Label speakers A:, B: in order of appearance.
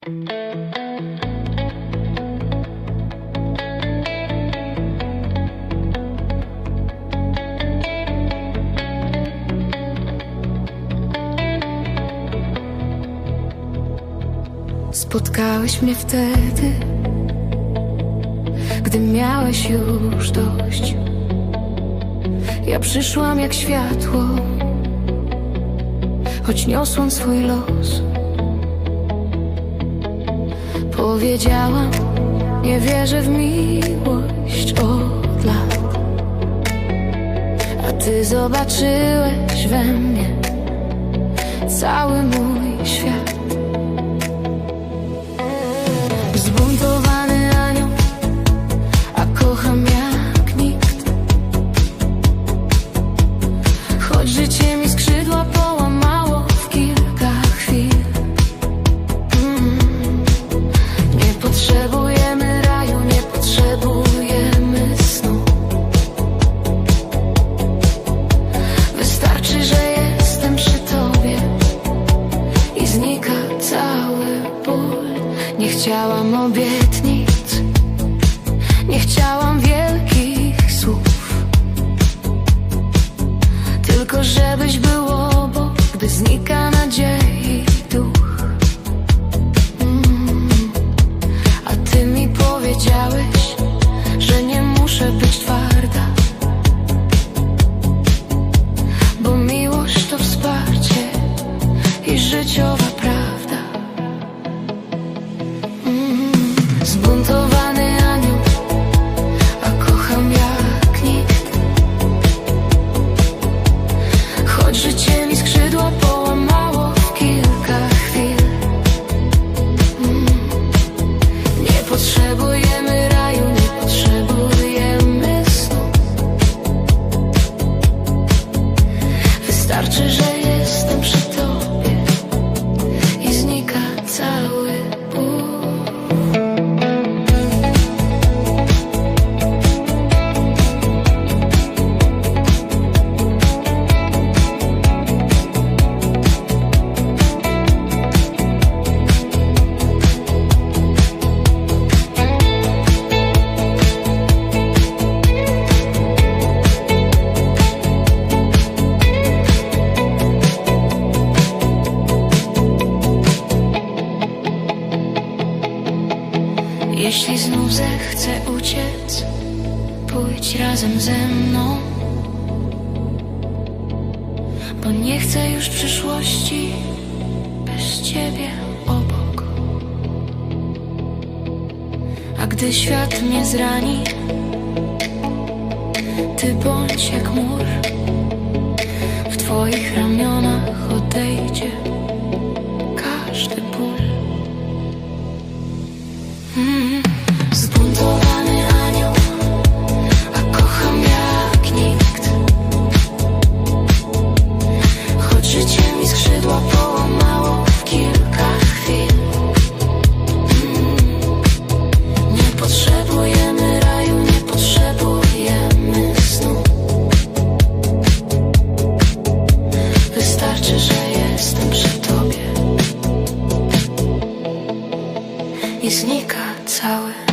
A: Spotkałeś mnie wtedy, gdy miałeś już dość. Ja przyszłam jak światło, choć niosłam swój los. Powiedziałam, nie wierzę w miłość od lat. A ty zobaczyłeś we mnie cały mój świat. Nie chciałam obietnic, nie chciałam wielkich słów, tylko żebyś był obok, gdy znika nadziei duch. Mm. A ty mi powiedziałeś, że nie muszę być twarda, Jeśli znów zechcę uciec, pójdź razem ze mną. Bo nie chcę już przyszłości bez ciebie obok. A gdy świat mnie zrani, ty bądź jak mur. W twoich ramionach odejdzie i znika cały